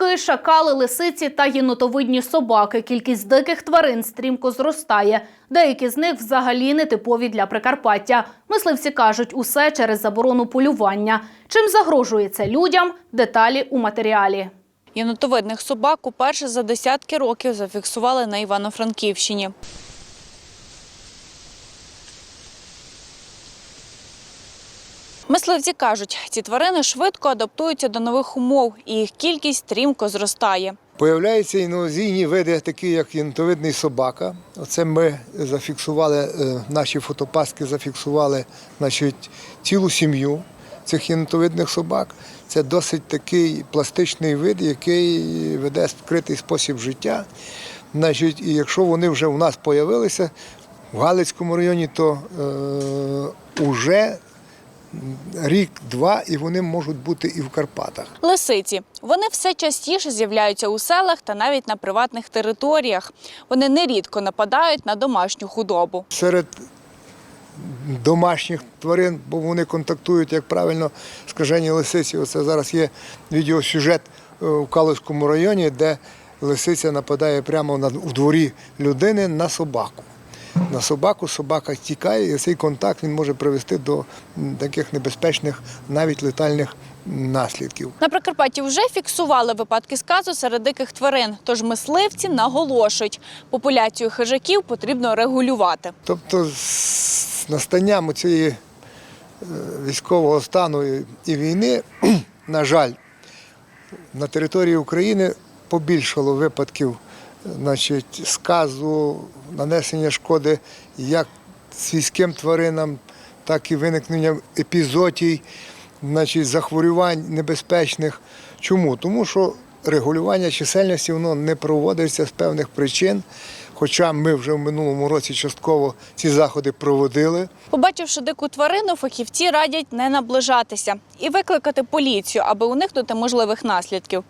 Вовки, шакали, лисиці та єнотовидні собаки. Кількість диких тварин стрімко зростає. Деякі з них взагалі не типові для Прикарпаття. Мисливці кажуть, усе через заборону полювання. Чим загрожує це людям? Деталі у матеріалі. Єнотовидних собак уперше за десятки років зафіксували на Івано-Франківщині. Мисливці кажуть, ці тварини швидко адаптуються до нових умов, і їх кількість стрімко зростає. Появляються інвазійні види, такі як єнтовидний собака. Оце ми зафіксували, е, наші фотопаски зафіксували значить, цілу сім'ю цих єнтовидних собак. Це досить такий пластичний вид, який веде скритий спосіб життя. Значить, і якщо вони вже у нас з'явилися в Галицькому районі, то е, уже рік-два і вони можуть бути і в Карпатах. Лисиці. Вони все частіше з'являються у селах та навіть на приватних територіях. Вони нерідко нападають на домашню худобу. серед домашніх тварин, бо вони контактують, як правильно скажені лисиці. Оце зараз є відеосюжет е, в Калузькому районі, де лисиця нападає прямо на, у дворі людини на собаку. На собаку собака тікає, і цей контакт він може привести до таких небезпечних, навіть летальних наслідків. На Прикарпатті вже фіксували випадки сказу серед диких тварин. Тож мисливці наголошують, популяцію хижаків потрібно регулювати. Тобто з настанням цієї е, військового стану і- війни, на жаль, на території України побільшало випадків значить, сказу, нанесення шкоди як сільським тваринам, так і виникнення епізотій, значить, захворювань небезпечних. Чому? Тому що регулювання чисельності воно не проводиться з певних причин. Хоча ми вже в минулому році частково ці заходи проводили. Побачивши дику тварину, фахівці радять не наближатися і викликати поліцію, аби уникнути можливих наслідків.